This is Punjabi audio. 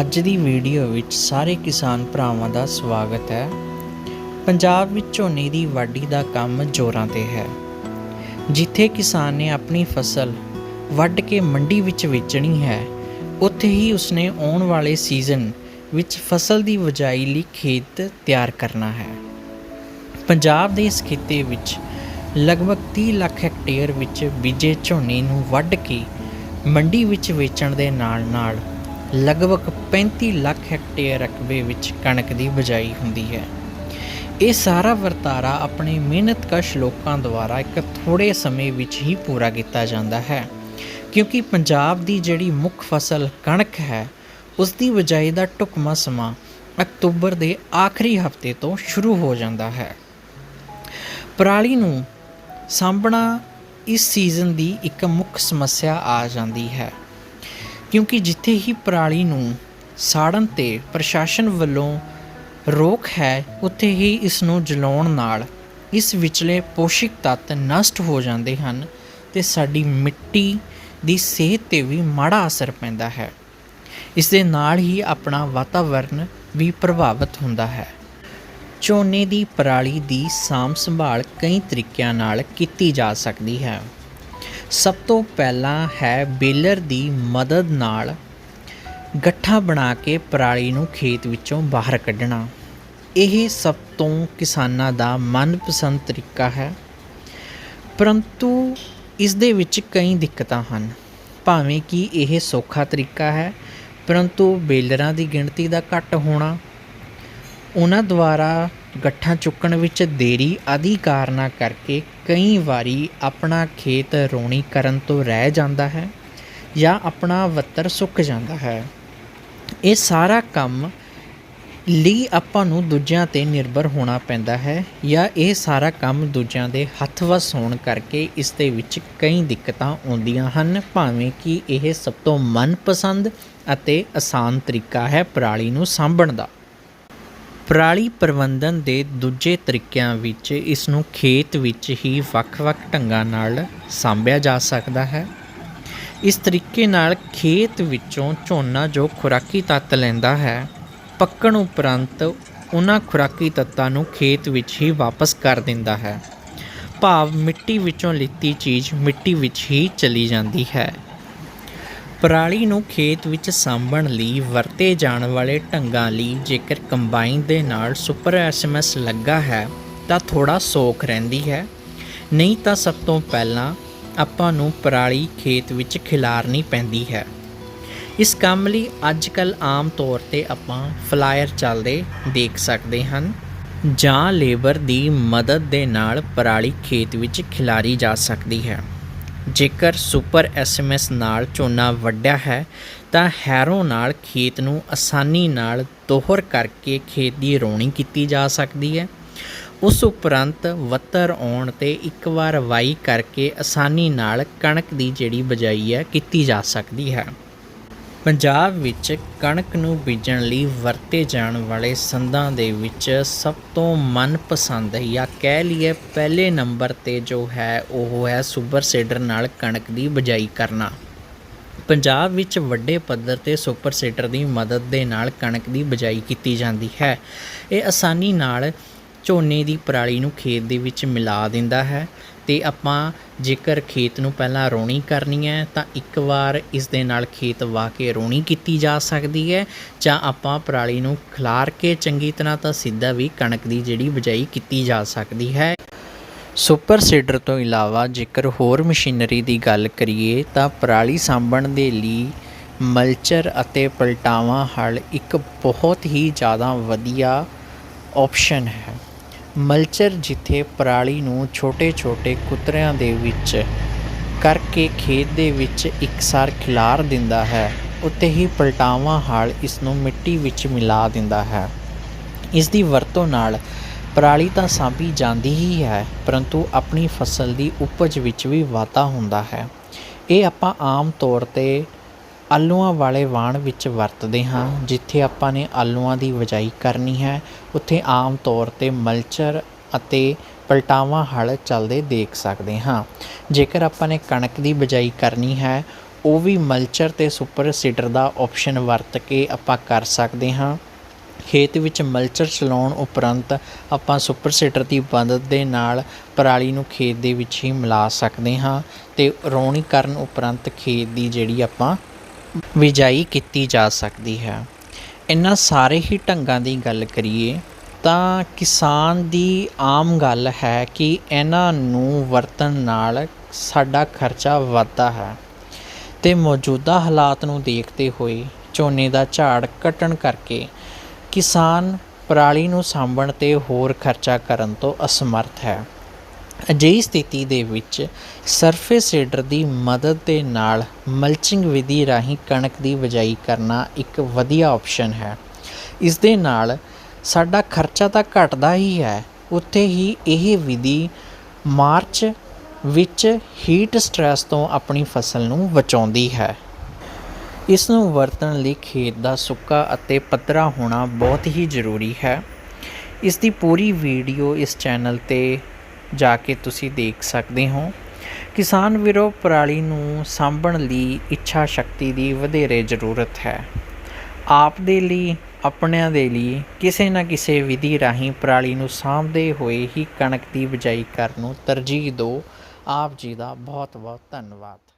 ਅੱਜ ਦੀ ਵੀਡੀਓ ਵਿੱਚ ਸਾਰੇ ਕਿਸਾਨ ਭਰਾਵਾਂ ਦਾ ਸਵਾਗਤ ਹੈ। ਪੰਜਾਬ ਵਿੱਚ ਝੋਨੇ ਦੀ ਵਾਢੀ ਦਾ ਕੰਮ ਜ਼ੋਰਾਂ ਤੇ ਹੈ। ਜਿੱਥੇ ਕਿਸਾਨ ਨੇ ਆਪਣੀ ਫਸਲ ਵੱਢ ਕੇ ਮੰਡੀ ਵਿੱਚ ਵੇਚਣੀ ਹੈ, ਉੱਥੇ ਹੀ ਉਸਨੇ ਆਉਣ ਵਾਲੇ ਸੀਜ਼ਨ ਵਿੱਚ ਫਸਲ ਦੀ ਵਜਾਈ ਲਈ ਖੇਤ ਤਿਆਰ ਕਰਨਾ ਹੈ। ਪੰਜਾਬ ਦੇ ਇਸ ਖਿੱਤੇ ਵਿੱਚ ਲਗਭਗ 30 ਲੱਖ ਹੈਕਟੇਅਰ ਵਿੱਚ ਬੀਜੇ ਝੋਨੇ ਨੂੰ ਵੱਢ ਕੇ ਮੰਡੀ ਵਿੱਚ ਵੇਚਣ ਦੇ ਨਾਲ-ਨਾਲ ਲਗਭਗ 35 ਲੱਖ ਹੈਕਟੇਅਰ ਰਕਬੇ ਵਿੱਚ ਕਣਕ ਦੀ ਬਜਾਈ ਹੁੰਦੀ ਹੈ। ਇਹ ਸਾਰਾ ਵਰਤਾਰਾ ਆਪਣੇ ਮਿਹਨਤਕਸ਼ ਲੋਕਾਂ ਦੁਆਰਾ ਇੱਕ ਥੋੜੇ ਸਮੇਂ ਵਿੱਚ ਹੀ ਪੂਰਾ ਕੀਤਾ ਜਾਂਦਾ ਹੈ, ਕਿਉਂਕਿ ਪੰਜਾਬ ਦੀ ਜਿਹੜੀ ਮੁੱਖ ਫਸਲ ਕਣਕ ਹੈ ਉਸ ਦੀ ਬਜਾਈ ਦਾ ਢੁਕਵਾਂ ਸਮਾਂ ਅਕਤੂਬਰ ਦੇ ਆਖਰੀ ਹਫ਼ਤੇ ਤੋਂ ਸ਼ੁਰੂ ਹੋ ਜਾਂਦਾ ਹੈ। ਪਰਾਲੀ ਨੂੰ ਸਾਂਭਣਾ ਇਸ ਸੀਜ਼ਨ ਦੀ ਇੱਕ ਮੁੱਖ ਸਮੱਸਿਆ ਆ ਜਾਂਦੀ ਹੈ। ਕਿਉਂਕਿ ਜਿੱਥੇ ਹੀ ਪਰਾਲੀ ਨੂੰ ਸਾੜਨ ਤੇ ਪ੍ਰਸ਼ਾਸਨ ਵੱਲੋਂ ਰੋਕ ਹੈ, ਉੱਥੇ ਹੀ ਇਸ ਨੂੰ ਜਲਾਉਣ ਨਾਲ ਇਸ ਵਿਚਲੇ ਪੋਸ਼ਕ ਤੱਤ ਨਸ਼ਟ ਹੋ ਜਾਂਦੇ ਹਨ ਤੇ ਸਾਡੀ ਮਿੱਟੀ ਦੀ ਸਿਹਤ ਤੇ ਵੀ ਮਾੜਾ ਅਸਰ ਪੈਂਦਾ ਹੈ। ਇਸ ਦੇ ਨਾਲ ਹੀ ਆਪਣਾ ਵਾਤਾਵਰਨ ਵੀ ਪ੍ਰਭਾਵਿਤ ਹੁੰਦਾ ਹੈ। ਝੋਨੇ ਦੀ ਪਰਾਲੀ ਦੀ ਸਾਂਭ ਸੰਭਾਲ ਕਈ ਤਰੀਕਿਆਂ ਨਾਲ ਕੀਤੀ ਜਾ ਸਕਦੀ ਹੈ। ਸਭ ਤੋਂ ਪਹਿਲਾਂ ਹੈ ਬੇਲਰ ਦੀ ਮਦਦ ਨਾਲ ਗੱਠਾ ਬਣਾ ਕੇ ਪਰਾਲੀ ਨੂੰ ਖੇਤ ਵਿੱਚੋਂ ਬਾਹਰ ਕੱਢਣਾ। ਇਹ ਸਭ ਤੋਂ ਕਿਸਾਨਾਂ ਦਾ ਮਨਪਸੰਦ ਤਰੀਕਾ ਹੈ। ਪਰੰਤੂ ਇਸ ਦੇ ਵਿੱਚ ਕਈ ਦਿੱਕਤਾਂ ਹਨ। ਭਾਵੇਂ ਕਿ ਇਹ ਸੌਖਾ ਤਰੀਕਾ ਹੈ, ਪਰੰਤੂ ਬੇਲਰਾਂ ਦੀ ਗਿਣਤੀ ਦਾ ਘੱਟ ਹੋਣਾ, ਉਹਨਾਂ ਦੁਆਰਾ ਗੱਠਾਂ ਚੁੱਕਣ ਵਿੱਚ ਦੇਰੀ ਆਦਿ ਕਾਰਨਾਂ ਕਰਕੇ ਕਈ ਵਾਰੀ ਆਪਣਾ ਖੇਤ ਰੋਣੀ ਕਰਨ ਤੋਂ ਰਹਿ ਜਾਂਦਾ ਹੈ ਜਾਂ ਆਪਣਾ ਵੱਤਰ ਸੁੱਕ ਜਾਂਦਾ ਹੈ। ਇਹ ਸਾਰਾ ਕੰਮ ਲਈ ਆਪਾਂ ਨੂੰ ਦੂਜਿਆਂ ਤੇ ਨਿਰਭਰ ਹੋਣਾ ਪੈਂਦਾ ਹੈ ਜਾਂ ਇਹ ਸਾਰਾ ਕੰਮ ਦੂਜਿਆਂ ਦੇ ਹੱਥ ਵਸ ਹੋਣ ਕਰਕੇ ਇਸ ਦੇ ਵਿੱਚ ਕਈ ਦਿੱਕਤਾਂ ਆਉਂਦੀਆਂ ਹਨ, ਭਾਵੇਂ ਕਿ ਇਹ ਸਭ ਤੋਂ ਮਨਪਸੰਦ ਅਤੇ ਆਸਾਨ ਤਰੀਕਾ ਹੈ ਪਰਾਲੀ ਨੂੰ ਸਾਂਭਣ ਦਾ। ਪਰਾਲੀ ਪ੍ਰਬੰਧਨ ਦੇ ਦੂਜੇ ਤਰੀਕਿਆਂ ਵਿੱਚ ਇਸ ਨੂੰ ਖੇਤ ਵਿੱਚ ਹੀ ਵੱਖ-ਵੱਖ ਢੰਗਾਂ ਨਾਲ ਸਾਂਭਿਆ ਜਾ ਸਕਦਾ ਹੈ। ਇਸ ਤਰੀਕੇ ਨਾਲ ਖੇਤ ਵਿੱਚੋਂ ਝੋਨਾ ਜੋ ਖੁਰਾਕੀ ਤੱਤ ਲੈਂਦਾ ਹੈ, ਪੱਕਣ ਉਪਰੰਤ ਉਹਨਾਂ ਖੁਰਾਕੀ ਤੱਤਾਂ ਨੂੰ ਖੇਤ ਵਿੱਚ ਹੀ ਵਾਪਸ ਕਰ ਦਿੰਦਾ ਹੈ। ਭਾਵ ਮਿੱਟੀ ਵਿੱਚੋਂ ਲਿੱਤੀ ਚੀਜ਼ ਮਿੱਟੀ ਵਿੱਚ ਹੀ ਚਲੀ ਜਾਂਦੀ ਹੈ। ਪਰਾਲੀ ਨੂੰ ਖੇਤ ਵਿੱਚ ਸਾਂਭਣ ਲਈ ਵਰਤੇ ਜਾਣ ਵਾਲੇ ਢੰਗਾਂ ਲਈ ਜੇਕਰ ਕੰਬਾਈਨ ਦੇ ਨਾਲ ਸੁਪਰ ਐਸਐਮਐਸ ਲੱਗਾ ਹੈ, ਤਾਂ ਥੋੜਾ ਸੌਖ ਰਹਿੰਦੀ ਹੈ। ਨਹੀਂ ਤਾਂ ਸਭ ਤੋਂ ਪਹਿਲਾਂ ਆਪਾਂ ਨੂੰ ਪਰਾਲੀ ਖੇਤ ਵਿੱਚ ਖਿਲਾਰਨੀ ਪੈਂਦੀ ਹੈ। ਇਸ ਕੰਮ ਲਈ ਅੱਜ ਕੱਲ ਆਮ ਤੌਰ ਤੇ ਆਪਾਂ ਫਲਾਇਰ ਚੱਲਦੇ ਦੇਖ ਸਕਦੇ ਹਨ, ਜਾਂ ਲੇਬਰ ਦੀ ਮਦਦ ਦੇ ਨਾਲ ਪਰਾਲੀ ਖੇਤ ਵਿੱਚ ਖਿਲਾਰੀ ਜਾ ਸਕਦੀ ਹੈ। ਜੇਕਰ ਸੁਪਰ ਐਸਐਮਐਸ ਨਾਲ ਝੋਨਾ ਵੱਢਿਆ ਹੈ, ਤਾਂ ਹੈਰੋ ਨਾਲ ਖੇਤ ਨੂੰ ਆਸਾਨੀ ਨਾਲ ਦੋਹਰ ਕਰਕੇ ਖੇਤ ਦੀ ਰੋਣੀ ਕੀਤੀ ਜਾ ਸਕਦੀ ਹੈ। ਉਸ ਉਪਰੰਤ ਵੱਤਰ ਆਉਣ ਤੇ ਇੱਕ ਵਾਰ ਵਾਈ ਕਰਕੇ ਆਸਾਨੀ ਨਾਲ ਕਣਕ ਦੀ ਜਿਹੜੀ ਬਜਾਈ ਹੈ, ਕੀਤੀ ਜਾ ਸਕਦੀ ਹੈ। ਪੰਜਾਬ ਵਿੱਚ ਕਣਕ ਨੂੰ ਬੀਜਣ ਲਈ ਵਰਤੇ ਜਾਣ ਵਾਲੇ ਸੰਦਾਂ ਦੇ ਵਿੱਚ ਸਭ ਤੋਂ ਮਨਪਸੰਦ ਜਾਂ ਕਹਿ ਲਈਏ ਪਹਿਲੇ ਨੰਬਰ ਤੇ ਜੋ ਹੈ, ਉਹ ਹੈ ਸੁਪਰ ਸੀਡਰ ਨਾਲ ਕਣਕ ਦੀ ਬਜਾਈ ਕਰਨਾ। ਪੰਜਾਬ ਵਿੱਚ ਵੱਡੇ ਪੱਧਰ ਤੇ ਸੁਪਰ ਸੀਡਰ ਦੀ ਮਦਦ ਦੇ ਨਾਲ ਕਣਕ ਦੀ ਬਜਾਈ ਕੀਤੀ ਜਾਂਦੀ ਹੈ। ਇਹ ਆਸਾਨੀ ਨਾਲ ਝੋਨੇ ਦੀ ਪਰਾਲੀ ਨੂੰ ਖੇਤ ਦੇ ਵਿੱਚ ਮਿਲਾ ਦਿੰਦਾ ਹੈ। ਤੇ ਆਪਾਂ ਜੇਕਰ ਖੇਤ ਨੂੰ ਪਹਿਲਾਂ ਰੋਣੀ ਕਰਨੀ ਹੈ, ਤਾਂ ਇੱਕ ਵਾਰ ਇਸ ਦੇ ਨਾਲ ਖੇਤ ਵਾਹ ਕੇ ਰੋਣੀ ਕੀਤੀ ਜਾ ਸਕਦੀ ਹੈ, ਜਾਂ ਆਪਾਂ ਪਰਾਲੀ ਨੂੰ ਖਿਲਾਰ ਕੇ ਚੰਗੀ ਤਰ੍ਹਾਂ ਤਾਂ ਸਿੱਧਾ ਵੀ ਕਣਕ ਦੀ ਜਿਹੜੀ ਬਜਾਈ ਕੀਤੀ ਜਾ ਸਕਦੀ ਹੈ। ਸੁਪਰ ਸੀਡਰ ਤੋਂ ਇਲਾਵਾ ਜੇਕਰ ਹੋਰ ਮਸ਼ੀਨਰੀ ਦੀ ਗੱਲ ਕਰੀਏ, ਤਾਂ ਪਰਾਲੀ ਸਾਂਭਣ ਦੇ ਲਈ ਮਲਚਰ ਅਤੇ ਪਲਟਾਵਾਂ ਹਲ ਇੱਕ ਬਹੁਤ ਹੀ ਜ਼ਿਆਦਾ ਵਧੀਆ ਆਪਸ਼ਨ ਹੈ। ਮਲਚਰ ਜਿੱਥੇ ਪਰਾਲੀ ਨੂੰ ਛੋਟੇ-ਛੋਟੇ ਕੁਤਰਿਆਂ ਦੇ ਵਿੱਚ ਕਰਕੇ ਖੇਤ ਦੇ ਵਿੱਚ ਇੱਕਸਾਰ ਖਿਲਾਰ ਦਿੰਦਾ ਹੈ ਉੱਤੇ ਹੀ ਪਲਟਾਵਾਂ ਹਾਲ ਇਸ ਨੂੰ ਮਿੱਟੀ ਵਿੱਚ ਮਿਲਾ ਦਿੰਦਾ ਹੈ। ਇਸ ਦੀ ਵਰਤੋਂ ਨਾਲ ਪਰਾਲੀ ਤਾਂ ਸਾਂਭੀ ਜਾਂਦੀ ਹੀ ਹੈ, ਪਰੰਤੂ ਆਪਣੀ ਫਸਲ ਦੀ ਉਪਜ ਵਿੱਚ ਵੀ ਵਾਧਾ ਹੁੰਦਾ ਹੈ। ਇਹ ਆਪਾਂ ਆਮ ਤੌਰ ਤੇ ਆਲੂਆਂ ਵਾਲੇ ਵਾਣ ਵਿੱਚ ਵਰਤਦੇ ਹਾਂ, ਜਿੱਥੇ ਆਪਾਂ ਨੇ ਆਲੂਆਂ ਦੀ ਬਿਜਾਈ ਕਰਨੀ ਹੈ। ਉੱਥੇ ਆਮ ਤੌਰ ਤੇ ਮਲਚਰ ਅਤੇ ਪਲਟਾਵਾਂ ਹਲ ਚੱਲਦੇ ਦੇਖ ਸਕਦੇ ਹਾਂ। ਜੇਕਰ ਆਪਾਂ ਨੇ ਕਣਕ ਦੀ ਬਿਜਾਈ ਕਰਨੀ ਹੈ, ਉਹ ਵੀ ਮਲਚਰ ਤੇ ਸੁਪਰ ਸੀਡਰ ਦਾ ਆਪਸ਼ਨ ਵਰਤ ਕੇ ਆਪਾਂ ਕਰ ਸਕਦੇ ਹਾਂ। ਖੇਤ ਵਿੱਚ ਮਲਚਰ ਚਲਾਉਣ ਉਪਰੰਤ ਆਪਾਂ ਸੁਪਰ ਸੀਡਰ ਦੀ ਮਦਦ ਦੇ ਨਾਲ ਪਰਾਲੀ ਨੂੰ ਖੇਤ ਦੇ ਵਿੱਚ ਹੀ ਮਿਲਾ ਸਕਦੇ ਹਾਂ ਤੇ ਰੌਣੀ ਕਰਨ ਉਪਰੰਤ ਖੇਤ ਦੀ ਜਿਹੜੀ ਆਪਾਂ ਬਿਜਾਈ ਕੀਤੀ ਜਾ ਸਕਦੀ ਹੈ। ਇਹਨਾਂ ਸਾਰੇ ਹੀ ਢੰਗਾਂ ਦੀ ਗੱਲ ਕਰੀਏ ਤਾਂ ਕਿਸਾਨ ਦੀ ਆਮ ਗੱਲ ਹੈ ਕਿ ਇਹਨਾਂ ਨੂੰ ਵਰਤਣ ਨਾਲ ਸਾਡਾ ਖਰਚਾ ਵੱਧਦਾ ਹੈ ਤੇ ਮੌਜੂਦਾ ਹਾਲਾਤ ਨੂੰ ਦੇਖਦੇ ਹੋਏ ਝੋਨੇ ਦਾ ਝਾੜ ਘਟਣ ਕਰਕੇ ਕਿਸਾਨ ਪਰਾਲੀ ਨੂੰ ਸਾਂਭਣ ਤੇ ਹੋਰ ਖਰਚਾ ਕਰਨ ਤੋਂ ਅਸਮਰਥ ਹੈ। ਅਜਿਹੀ ਸਥਿਤੀ ਦੇ ਵਿੱਚ ਸਰਫੇਸ ਸੀਡਰ ਦੀ ਮਦਦ ਦੇ ਨਾਲ ਮਲਚਿੰਗ ਵਿਧੀ ਰਾਹੀਂ ਕਣਕ ਦੀ ਬਿਜਾਈ ਕਰਨਾ ਇੱਕ ਵਧੀਆ ਆਪਸ਼ਨ ਹੈ। ਇਸ ਦੇ ਨਾਲ ਸਾਡਾ ਖਰਚਾ ਤਾਂ ਘਟਦਾ ਹੀ ਹੈ। ਉੱਥੇ ਹੀ ਇਹ ਵਿਧੀ ਮਾਰਚ ਵਿੱਚ ਹੀਟ ਸਟ੍ਰੈਸ ਤੋਂ ਆਪਣੀ ਫਸਲ ਨੂੰ ਬਚਾਉਂਦੀ ਹੈ। ਇਸ ਨੂੰ ਵਰਤਣ ਲਈ ਖੇਤ ਦਾ ਸੁੱਕਾ ਅਤੇ ਪੱਧਰਾ ਹੋਣਾ ਬਹੁਤ ਹੀ ਜ਼ਰੂਰੀ ਹੈ। ਇਸ ਦੀ ਪੂਰੀ ਵੀਡੀਓ ਇਸ ਚੈਨਲ ਤੇ ਜਾ ਕੇ ਤੁਸੀਂ ਦੇਖ ਸਕਦੇ ਹੋ। ਕਿਸਾਨ ਵੀਰੋ, ਪਰਾਲੀ ਨੂੰ ਸਾਂਭਣ ਲਈ ਇੱਛਾ ਸ਼ਕਤੀ ਦੀ ਵਧੇਰੇ ਜ਼ਰੂਰਤ ਹੈ। ਆਪ ਦੇ ਲਈ, ਆਪਣਿਆਂ ਦੇ ਲਈ, ਕਿਸੇ ਨਾ ਕਿਸੇ ਵਿਧੀ ਰਾਹੀਂ ਪਰਾਲੀ ਨੂੰ ਸਾਂਭਦੇ ਹੋਏ ਹੀ ਕਣਕ ਦੀ ਬਿਜਾਈ ਕਰਨ ਨੂੰ ਤਰਜੀਹ ਦਿਓ। ਆਪ ਜੀ ਦਾ ਬਹੁਤ ਬਹੁਤ ਧੰਨਵਾਦ।